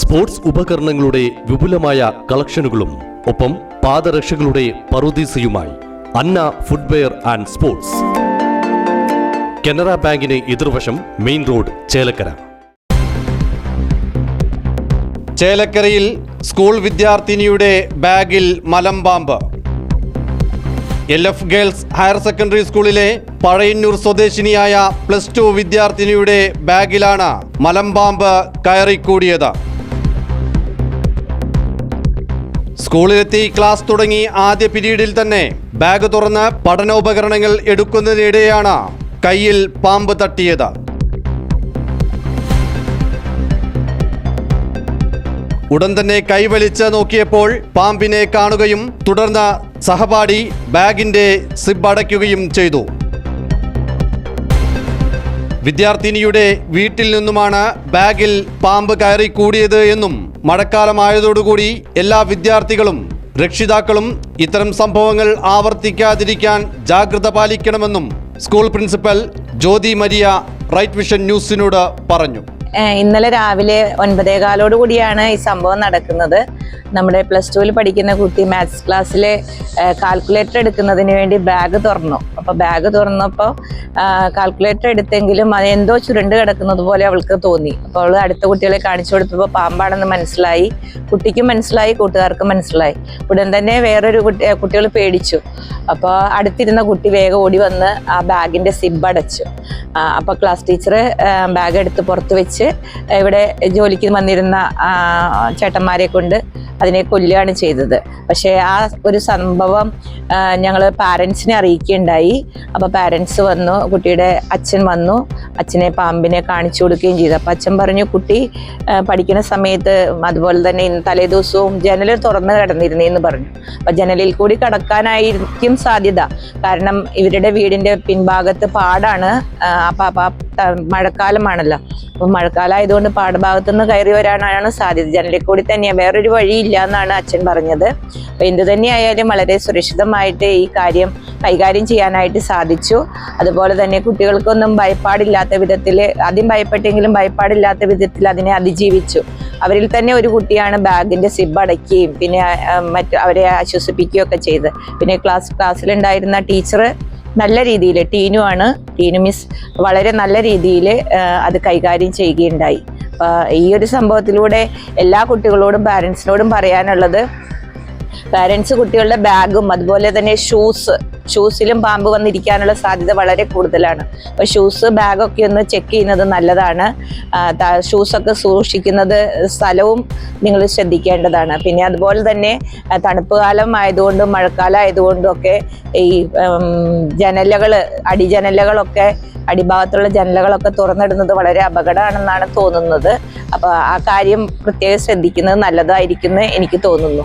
Sports ഉപകരണങ്ങളുടെ വിപുലമായ കളക്ഷനുകളും ഒപ്പം പാദരക്ഷകളുടെ പറുദീസയുമായി Anna footwear and sports. Canara ബാങ്കിന് എതിർവശം മെയിൻ റോഡ് ചേലക്കര. ചേലക്കരയിൽ സ്കൂൾ വിദ്യാർത്ഥിനിയുടെ ബാഗിൽ മലമ്പാമ്പ്. L F girls higher secondary സ്കൂളിലെ പഴയന്നൂർ സ്വദേശിനിയായ പ്ലസ് ടു വിദ്യാർത്ഥിനിയുടെ ബാഗിലാണ് മലമ്പാമ്പ് കയറിക്കൂടിയത്. സ്കൂളിലെത്തി ക്ലാസ് തുടങ്ങി ആദ്യ പിരീഡിൽ തന്നെ ബാഗ് തുറന്ന് പഠനോപകരണങ്ങൾ എടുക്കുന്നതിനിടെയാണ് കയ്യിൽ പാമ്പ് തട്ടിയത്. ഉടൻ തന്നെ കൈവലിച്ച് നോക്കിയപ്പോൾ പാമ്പിനെ കാണുകയും തുടർന്ന് സഹപാഠി ബാഗിന്റെ സിബ് അടയ്ക്കുകയും ചെയ്തു. വിദ്യാർത്ഥിനിയുടെ വീട്ടിൽ നിന്നുമാണ് ബാഗിൽ പാമ്പ് കയറി കൂടിയത് എന്നും മഴക്കാലമായതോടുകൂടി എല്ലാ വിദ്യാർത്ഥികളും രക്ഷിതാക്കളും ഇത്തരം സംഭവങ്ങൾ ആവർത്തിക്കാതിരിക്കാൻ ജാഗ്രത പാലിക്കണമെന്നും school principal Jyothi Maria Right Vision ന്യൂസിനോട് പറഞ്ഞു. ഇന്നലെ രാവിലെ ഒൻപതേകാലോട് കൂടിയാണ് ഈ സംഭവം നടക്കുന്നത്. നമ്മുടെ പ്ലസ് ടുവിൽ പഠിക്കുന്ന കുട്ടി മാത്സ് ക്ലാസ്സിൽ കാൽക്കുലേറ്റർ എടുക്കുന്നതിന് വേണ്ടി ബാഗ് തുറന്നു. അപ്പോൾ ബാഗ് തുറന്നപ്പോൾ കാൽക്കുലേറ്റർ എടുത്തെങ്കിലും അത് എന്തോ ചുരുണ്ട് കിടക്കുന്നത് പോലെ അവൾക്ക് തോന്നി. അപ്പോൾ അവൾ അടുത്ത കുട്ടികളെ കാണിച്ചു കൊടുത്തപ്പോൾ പാമ്പാണെന്ന് മനസ്സിലായി. കുട്ടിക്കും മനസ്സിലായി കൂട്ടുകാർക്കും മനസ്സിലായി. ഉടൻ തന്നെ വേറൊരു കുട്ടി കുട്ടികൾ പേടിച്ചു. അപ്പോൾ അടുത്തിരുന്ന കുട്ടി വേഗം ഓടി വന്ന് ആ ബാഗിന്റെ സിബ് അടച്ചു. അപ്പോൾ ക്ലാസ് ടീച്ചർ ബാഗ് എടുത്ത് പുറത്ത് വെച്ച് ഇവിടെ ജോലിക്ക് വന്നിരുന്ന ചേട്ടന്മാരെ കൊണ്ട് അതിനെ കൊല്ലുകയാണ് ചെയ്തത്. പക്ഷേ ആ ഒരു സംഭവം ഞങ്ങൾ പാരൻസിനെ അറിയിക്കുകയുണ്ടായി. അപ്പോൾ പാരൻസ് വന്നു കുട്ടിയുടെ അച്ഛൻ വന്നു അച്ഛനെ പാമ്പിനെ കാണിച്ചു കൊടുക്കുകയും ചെയ്തു. അപ്പോൾ അച്ഛൻ പറഞ്ഞു കുട്ടി പഠിക്കുന്ന സമയത്ത് അതുപോലെ തന്നെ തലേദിവസവും ജനൽ തുറന്ന് കിടന്നിരുന്നേന്ന് പറഞ്ഞു. അപ്പോൾ ജനലിൽ കൂടി കടക്കാനായിരിക്കും സാധ്യത. കാരണം ഇവരുടെ വീടിന്റെ പിൻഭാഗത്ത് പാടാണ്. അപ്പം മഴക്കാലമാണല്ലോ. അപ്പം മഴക്കാലമായതുകൊണ്ട് പാടഭാഗത്തു നിന്ന് കയറി വരാനാണ് സാധ്യത. ജനലിൽ കൂടി തന്നെയാണ് വേറൊരു വഴിയില്ല എന്നാണ് അച്ഛൻ പറഞ്ഞത്. അപ്പം എന്തു തന്നെയായാലും വളരെ സുരക്ഷിതമായിട്ട് ഈ കാര്യം കൈകാര്യം ചെയ്യാനായിട്ട് സാധിച്ചു. അതുപോലെ തന്നെ കുട്ടികൾക്കൊന്നും ഭയപ്പാടില്ലാത്ത വിധത്തിൽ ആദ്യം ഭയപ്പെട്ടെങ്കിലും ഭയപ്പാടില്ലാത്ത വിധത്തിൽ അതിനെ അതിജീവിച്ചു. അവരിൽ തന്നെ ഒരു കുട്ടിയാണ് ബാഗിന്റെ സിബ് അടയ്ക്കുകയും പിന്നെ മറ്റ് അവരെ ആശ്വസിപ്പിക്കുകയും ഒക്കെ ചെയ്ത്. പിന്നെ ക്ലാസ് ക്ലാസ്സിലുണ്ടായിരുന്ന ടീച്ചർ നല്ല രീതിയിൽ ടീനു ആണ് ടീനു മിസ് വളരെ നല്ല രീതിയിൽ അത് കൈകാര്യം ചെയ്യുകയുണ്ടായി. ഈ ഒരു സംഭവത്തിലൂടെ എല്ലാ കുട്ടികളോടും പാരൻസിനോടും പറയാനുള്ളത് പാരൻസ് കുട്ടികളുടെ ബാഗും അതുപോലെ തന്നെ ഷൂസ് ഷൂസിലും പാമ്പ് വന്നിരിക്കാനുള്ള സാധ്യത വളരെ കൂടുതലാണ്. അപ്പോൾ ഷൂസ് ബാഗൊക്കെ ഒന്ന് ചെക്ക് ചെയ്യുന്നത് നല്ലതാണ്. ഷൂസൊക്കെ സൂക്ഷിക്കുന്നത് സ്ഥലവും നിങ്ങൾ ശ്രദ്ധിക്കേണ്ടതാണ്. പിന്നെ അതുപോലെ തന്നെ തണുപ്പ് കാലം ആയതുകൊണ്ടും മഴക്കാലം ആയതുകൊണ്ടും ഒക്കെ ഈ ജനലകൾ അടിജനലകളൊക്കെ അടിഭാഗത്തുള്ള ജനലുകളൊക്കെ തുറന്നിടുന്നത് വളരെ അപകടമാണെന്നാണ് തോന്നുന്നത്. അപ്പോൾ ആ കാര്യം പ്രത്യേകം ശ്രദ്ധിക്കുന്നത് നല്ലതായിരിക്കുന്നു എനിക്ക് തോന്നുന്നു.